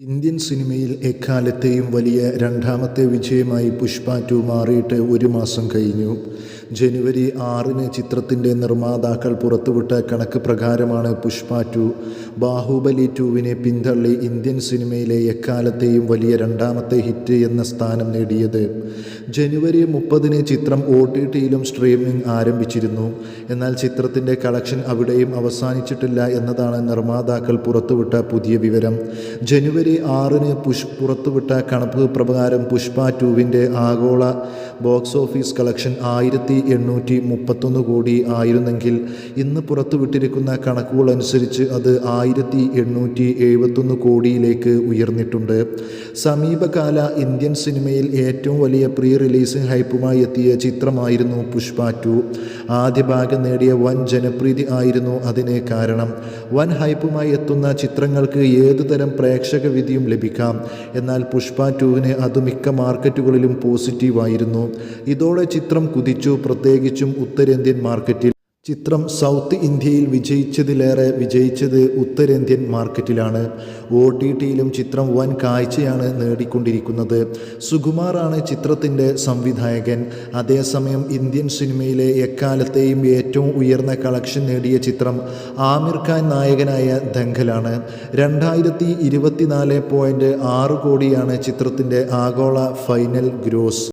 Indian സിനിമയിൽ എക്കാലത്തെയും വലിയ രണ്ടാമത്തെ വിജയമായി പുഷ്പ ടു മാറിയിട്ട് ഒരു മാസം കഴിഞ്ഞു. ജനുവരി ആറിന് ചിത്രത്തിന്റെ നിർമ്മാതാക്കൾ പുറത്തുവിട്ട കണക്ക് പ്രകാരമാണ് പുഷ്പ ടു. ബാഹുബലി ടുവിനെ പിന്തള്ളി ഇന്ത്യൻ സിനിമയിലെ എക്കാലത്തെയും വലിയ രണ്ടാമത്തെ ഹിറ്റ് എന്ന സ്ഥാനം നേടിയത്. ജനുവരി മുപ്പതിന് ചിത്രം ഒ ടി ടിയിലും സ്ട്രീമിംഗ് ആരംഭിച്ചിരുന്നു. എന്നാൽ ചിത്രത്തിന്റെ കളക്ഷൻ അവിടെയും അവസാനിച്ചിട്ടില്ല എന്നതാണ് നിർമ്മാതാക്കൾ പുറത്തുവിട്ട പുതിയ വിവരം. ജനുവരി ആറിന് പുഷ് പുറത്തുവിട്ട കണക്ക് പ്രകാരം പുഷ്പ ടുവിന്റെ ആഗോള ബോക്സ് ഓഫീസ് കളക്ഷൻ ആയിരത്തി എണ്ണൂറ്റി മുപ്പത്തൊന്ന് കോടി ആയിരുന്നെങ്കിൽ ഇന്ന് പുറത്തുവിട്ടിരിക്കുന്ന കണക്കുകൾ അനുസരിച്ച് അത് ആയിരത്തി എണ്ണൂറ്റി എഴുപത്തൊന്ന് കോടിയിലേക്ക് ഉയർന്നിട്ടുണ്ട്. സമീപകാല ഇന്ത്യൻ സിനിമയിൽ ഏറ്റവും വലിയ പ്രീ റിലീസിംഗ് ഹൈപ്പുമായി എത്തിയ ചിത്രമായിരുന്നു പുഷ്പ ടു. ആദ്യ ഭാഗം നേടിയ വൻ ജനപ്രീതി ആയിരുന്നു അതിന് കാരണം. വൻ ഹൈപ്പുമായി എത്തുന്ന ചിത്രങ്ങൾക്ക് ഏതുതരം പ്രേക്ഷക വിധിയും ലഭിക്കാം. എന്നാൽ പുഷ്പ ടുവിന് അത് മിക്ക മാർക്കറ്റുകളിലും പോസിറ്റീവായിരുന്നു. ഇതോടെ ചിത്രം കുതിച്ചു പ്രത്യേകിച്ചും ഉത്തരേന്ത്യൻ മാർക്കറ്റിൽ. ചിത്രം സൗത്ത് ഇന്ത്യയിൽ വിജയിച്ചതിലേറെ വിജയിച്ചത് ഉത്തരേന്ത്യൻ മാർക്കറ്റിലാണ്. ഒ ടി ടിയിലും ചിത്രം വൻ കാഴ്ചയാണ് നേടിക്കൊണ്ടിരിക്കുന്നത്. സുകുമാറാണ് ചിത്രത്തിന്റെ സംവിധായകൻ. അതേസമയം ഇന്ത്യൻ സിനിമയിലെ എക്കാലത്തെയും ഏറ്റവും ഉയർന്ന കളക്ഷൻ നേടിയ ചിത്രം ആമിർ ഖാൻ നായകനായ ദംഗലാണ്. രണ്ടായിരത്തി ഇരുപത്തിനാല് പോയിന്റ് ആറ് കോടിയാണ് ചിത്രത്തിന്റെ ആഗോള ഫൈനൽ ഗ്രോസ്.